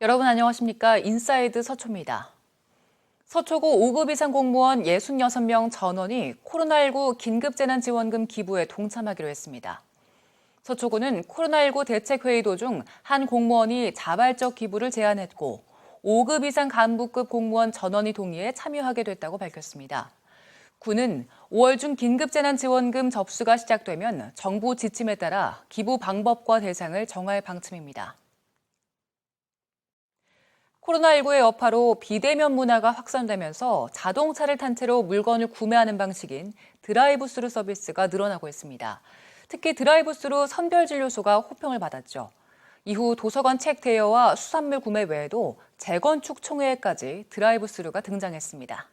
여러분 안녕하십니까? 인사이드 서초입니다. 서초구 5급 이상 공무원 66명 전원이 코로나19 긴급재난지원금 기부에 동참하기로 했습니다. 서초구는 코로나19 대책회의 도중 한 공무원이 자발적 기부를 제안했고 5급 이상 간부급 공무원 전원이 동의해 참여하게 됐다고 밝혔습니다. 구는 5월 중 긴급재난지원금 접수가 시작되면 정부 지침에 따라 기부 방법과 대상을 정할 방침입니다. 코로나19의 여파로 비대면 문화가 확산되면서 자동차를 탄 채로 물건을 구매하는 방식인 드라이브스루 서비스가 늘어나고 있습니다. 특히 드라이브스루 선별 진료소가 호평을 받았죠. 이후 도서관 책 대여와 수산물 구매 외에도 재건축 총회까지 드라이브스루가 등장했습니다.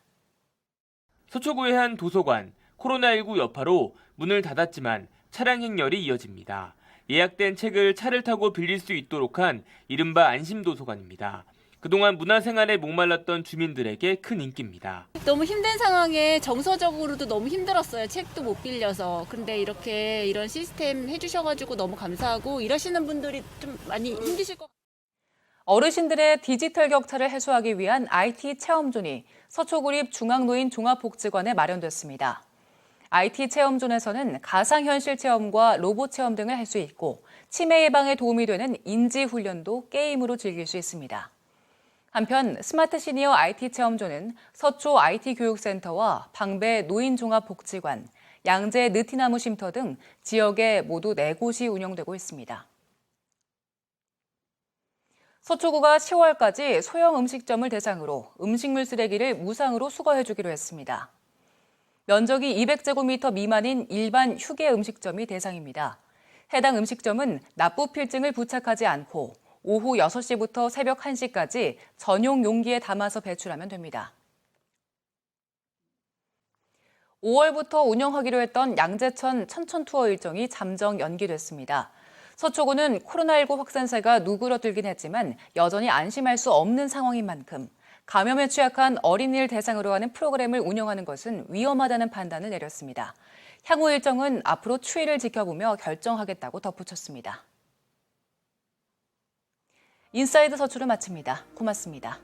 서초구의 한 도서관, 코로나19 여파로 문을 닫았지만 차량 행렬이 이어집니다. 예약된 책을 차를 타고 빌릴 수 있도록 한 이른바 안심도서관입니다. 그동안 문화생활에 목말랐던 주민들에게 큰 인기입니다. 너무 힘든 상황에 정서적으로도 너무 힘들었어요. 책도 못 빌려서. 근데 이렇게 이런 시스템 해주셔가지고 너무 감사하고 일하시는 분들이 좀 많이 힘드실 것 같아요. 어르신들의 디지털 격차를 해소하기 위한 IT 체험존이 서초구립 중앙노인 종합복지관에 마련됐습니다. IT 체험존에서는 가상현실 체험과 로봇 체험 등을 할 수 있고 치매 예방에 도움이 되는 인지 훈련도 게임으로 즐길 수 있습니다. 한편 스마트 시니어 IT 체험존은 서초 IT 교육센터와 방배 노인종합복지관, 양재 느티나무 쉼터 등 지역에 모두 4곳이 운영되고 있습니다. 서초구가 10월까지 소형 음식점을 대상으로 음식물 쓰레기를 무상으로 수거해주기로 했습니다. 면적이 200제곱미터 미만인 일반 휴게 음식점이 대상입니다. 해당 음식점은 납부 필증을 부착하지 않고 오후 6시부터 새벽 1시까지 전용 용기에 담아서 배출하면 됩니다. 5월부터 운영하기로 했던 양재천 천천 투어 일정이 잠정 연기됐습니다. 서초구는 코로나19 확산세가 누그러들긴 했지만 여전히 안심할 수 없는 상황인 만큼 감염에 취약한 어린이를 대상으로 하는 프로그램을 운영하는 것은 위험하다는 판단을 내렸습니다. 향후 일정은 앞으로 추이를 지켜보며 결정하겠다고 덧붙였습니다. 인사이드 서초를 마칩니다. 고맙습니다.